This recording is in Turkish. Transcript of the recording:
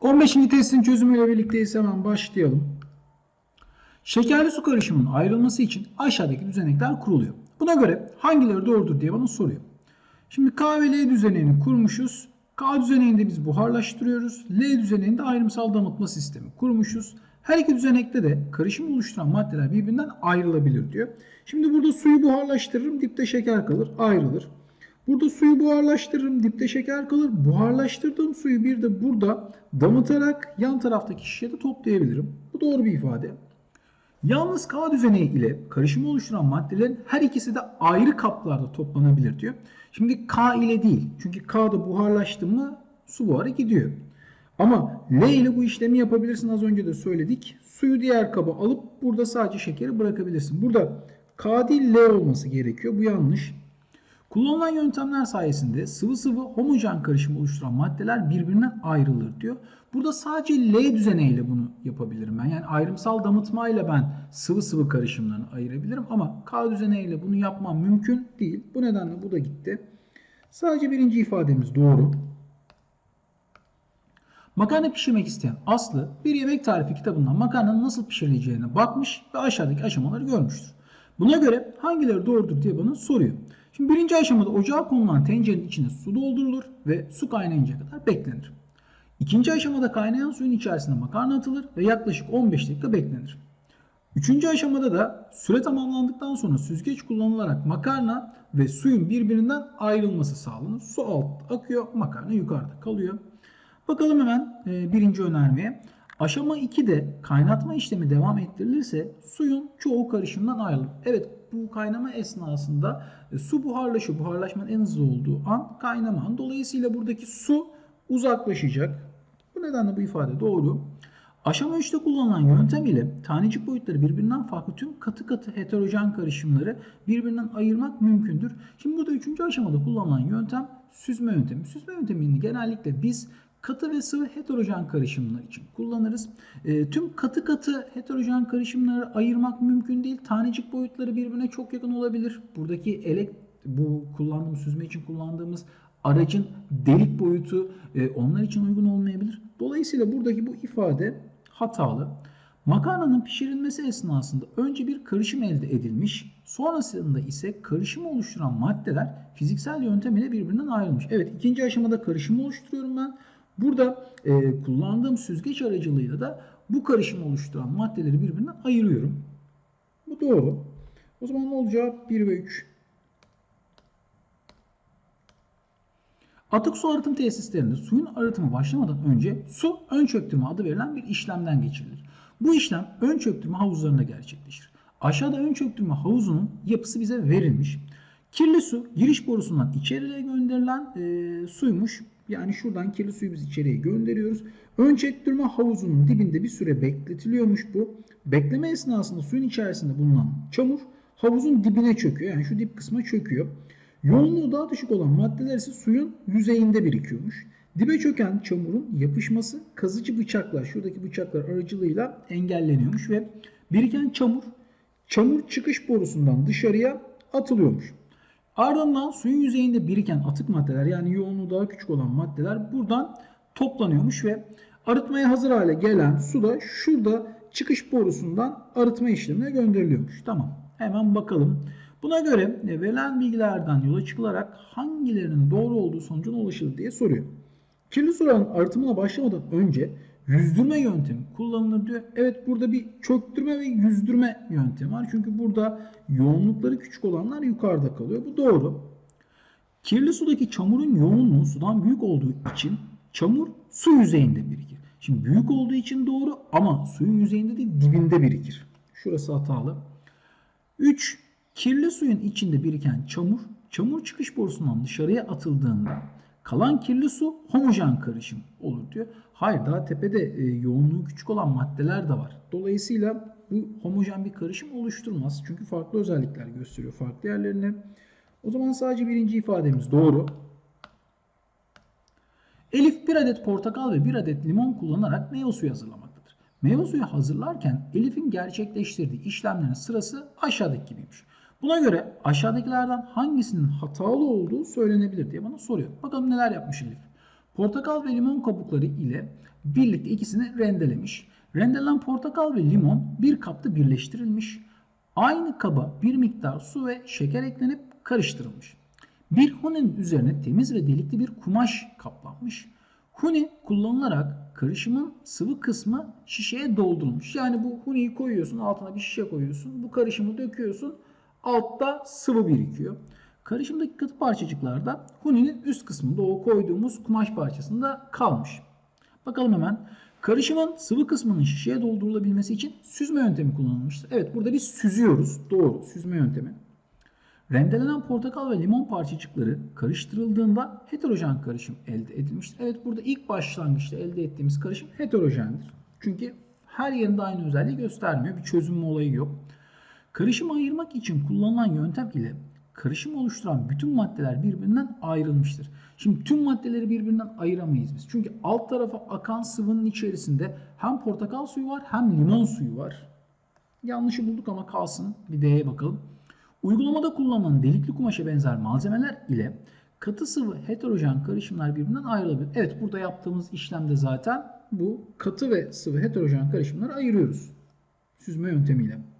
15. testin çözümüyle birlikteyiz hemen başlayalım. Şekerli su karışımının ayrılması için aşağıdaki düzenekler kuruluyor. Buna göre hangileri doğrudur diye bana soruyor. Şimdi K ve L düzenini kurmuşuz. K düzeninde biz buharlaştırıyoruz. L düzeninde ayrımsal damıtma sistemi kurmuşuz. Her iki düzenekte de karışım oluşturan maddeler birbirinden ayrılabilir diyor. Şimdi burada suyu buharlaştırırım, dipte şeker kalır, ayrılır. Burada suyu buharlaştırırım, dipte şeker kalır. Buharlaştırdığım suyu bir de burada damıtarak yan taraftaki şişede toplayabilirim. Bu doğru bir ifade. Yalnız K düzeneği ile karışımı oluşturan maddelerin her ikisi de ayrı kaplarda toplanabilir diyor. Şimdi K ile değil. Çünkü K'da buharlaştı mı su buharı gidiyor. Ama L ile bu işlemi yapabilirsin. Az önce de söyledik. Suyu diğer kaba alıp burada sadece şekeri bırakabilirsin. Burada K değil L olması gerekiyor. Bu yanlış. Kullanılan yöntemler sayesinde sıvı sıvı homojen karışımı oluşturan maddeler birbirinden ayrılır diyor. Burada sadece L düzeneğiyle bunu yapabilirim ben. Yani ayrımsal damıtmayla ben sıvı sıvı karışımlarını ayırabilirim ama K düzeneğiyle bunu yapmam mümkün değil. Bu nedenle bu da gitti. Sadece birinci ifademiz doğru. Makarna pişirmek isteyen Aslı bir yemek tarifi kitabından makarnanın nasıl pişirileceğine bakmış ve aşağıdaki aşamaları görmüştür. Buna göre hangileri doğrudur diye bana soruyor. Şimdi birinci aşamada ocağa konulan tencerenin içine su doldurulur ve su kaynayıncaya kadar beklenir. İkinci aşamada kaynayan suyun içerisine makarna atılır ve yaklaşık 15 dakika beklenir. Üçüncü aşamada da süre tamamlandıktan sonra süzgeç kullanılarak makarna ve suyun birbirinden ayrılması sağlanır. Su alt akıyor, makarna yukarıda kalıyor. Bakalım hemen e, birinci önermeye. Aşama 2'de kaynatma işlemi devam ettirilirse suyun çoğu karışımdan ayrılır. Evet bu kaynama esnasında e, su buharlaşıyor. Buharlaşmanın en hızlı olduğu an kaynama. Dolayısıyla buradaki su uzaklaşacak. Bu nedenle bu ifade doğru. Aşama 3'te kullanılan yöntem ile tanecik boyutları birbirinden farklı tüm katı katı heterojen karışımları birbirinden ayırmak mümkündür. Şimdi burada 3. aşamada kullanılan yöntem süzme yöntemi. Süzme yöntemini genellikle biz katı ve sıvı heterojen karışımlar için kullanırız. E, tüm katı katı heterojen karışımları ayırmak mümkün değil. Tanecik boyutları birbirine çok yakın olabilir. Buradaki elek bu kullandığımız süzme için kullandığımız aracın delik boyutu e, onlar için uygun olmayabilir. Dolayısıyla buradaki bu ifade hatalı. Makarnanın pişirilmesi esnasında önce bir karışım elde edilmiş, sonrasında ise karışımı oluşturan maddeler fiziksel yöntem ile birbirinden ayrılmış. Evet ikinci aşamada karışımı oluşturuyorum ben. Burada e, kullandığım süzgeç aracılığıyla da bu karışımı oluşturan maddeleri birbirinden ayırıyorum. Bu doğru. O zaman ne olacak? 1 ve 3. Atık su arıtım tesislerinde suyun arıtımı başlamadan önce su ön çöktürme adı verilen bir işlemden geçirilir. Bu işlem ön çöktürme havuzlarında gerçekleşir. Aşağıda ön çöktürme havuzunun yapısı bize verilmiş. Kirli su giriş borusundan içeriye gönderilen e, suymuş. Yani şuradan kirli suyu biz içeriye gönderiyoruz. Ön çektirme havuzunun dibinde bir süre bekletiliyormuş bu. Bekleme esnasında suyun içerisinde bulunan çamur havuzun dibine çöküyor. Yani şu dip kısma çöküyor. Yoğunluğu daha düşük olan maddeler ise suyun yüzeyinde birikiyormuş. Dibe çöken çamurun yapışması kazıcı bıçaklar, şuradaki bıçaklar aracılığıyla engelleniyormuş ve biriken çamur, çamur çıkış borusundan dışarıya atılıyormuş. Ardından suyun yüzeyinde biriken atık maddeler yani yoğunluğu daha küçük olan maddeler buradan toplanıyormuş ve arıtmaya hazır hale gelen su da şurada çıkış borusundan arıtma işlemine gönderiliyormuş. Tamam hemen bakalım. Buna göre verilen bilgilerden yola çıkılarak hangilerinin doğru olduğu sonucuna ulaşılır diye soruyor. Kirli suların arıtımına başlamadan önce yüzdürme yöntemi kullanılır diyor. Evet burada bir çöktürme ve yüzdürme yöntemi var. Çünkü burada yoğunlukları küçük olanlar yukarıda kalıyor. Bu doğru. Kirli sudaki çamurun yoğunluğu sudan büyük olduğu için çamur su yüzeyinde birikir. Şimdi büyük olduğu için doğru ama suyun yüzeyinde değil dibinde birikir. Şurası hatalı. 3. Kirli suyun içinde biriken çamur, çamur çıkış borusundan dışarıya atıldığında kalan kirli su homojen karışım olur diyor. Hayır daha tepede e, yoğunluğu küçük olan maddeler de var. Dolayısıyla bu homojen bir karışım oluşturmaz. Çünkü farklı özellikler gösteriyor farklı yerlerine. O zaman sadece birinci ifademiz doğru. Elif bir adet portakal ve bir adet limon kullanarak meyve suyu hazırlamaktadır. Meyve suyu hazırlarken Elif'in gerçekleştirdiği işlemlerin sırası aşağıdaki gibiymiş. Buna göre aşağıdakilerden hangisinin hatalı olduğu söylenebilir diye bana soruyor. Bakalım neler yapmış Elif. Portakal ve limon kabukları ile birlikte ikisini rendelemiş. Rendelenen portakal ve limon bir kapta birleştirilmiş. Aynı kaba bir miktar su ve şeker eklenip karıştırılmış. Bir huninin üzerine temiz ve delikli bir kumaş kaplanmış. Huni kullanılarak karışımın sıvı kısmı şişeye doldurulmuş. Yani bu huniyi koyuyorsun altına bir şişe koyuyorsun. Bu karışımı döküyorsun. Altta sıvı birikiyor. Karışımdaki katı parçacıklar da huninin üst kısmında o koyduğumuz kumaş parçasında kalmış. Bakalım hemen. Karışımın sıvı kısmının şişeye doldurulabilmesi için süzme yöntemi kullanılmıştır. Evet burada biz süzüyoruz. Doğru süzme yöntemi. Rendelenen portakal ve limon parçacıkları karıştırıldığında heterojen karışım elde edilmiştir. Evet burada ilk başlangıçta elde ettiğimiz karışım heterojendir. Çünkü her yerinde aynı özelliği göstermiyor. Bir çözünme olayı yok. Karışımı ayırmak için kullanılan yöntem ile karışım oluşturan bütün maddeler birbirinden ayrılmıştır. Şimdi tüm maddeleri birbirinden ayıramayız biz. Çünkü alt tarafa akan sıvının içerisinde hem portakal suyu var hem limon suyu var. Yanlışı bulduk ama kalsın. Bir D'ye bakalım. Uygulamada kullanılan delikli kumaşa benzer malzemeler ile katı sıvı heterojen karışımlar birbirinden ayrılabilir. Evet burada yaptığımız işlemde zaten bu katı ve sıvı heterojen karışımları ayırıyoruz. Süzme yöntemiyle.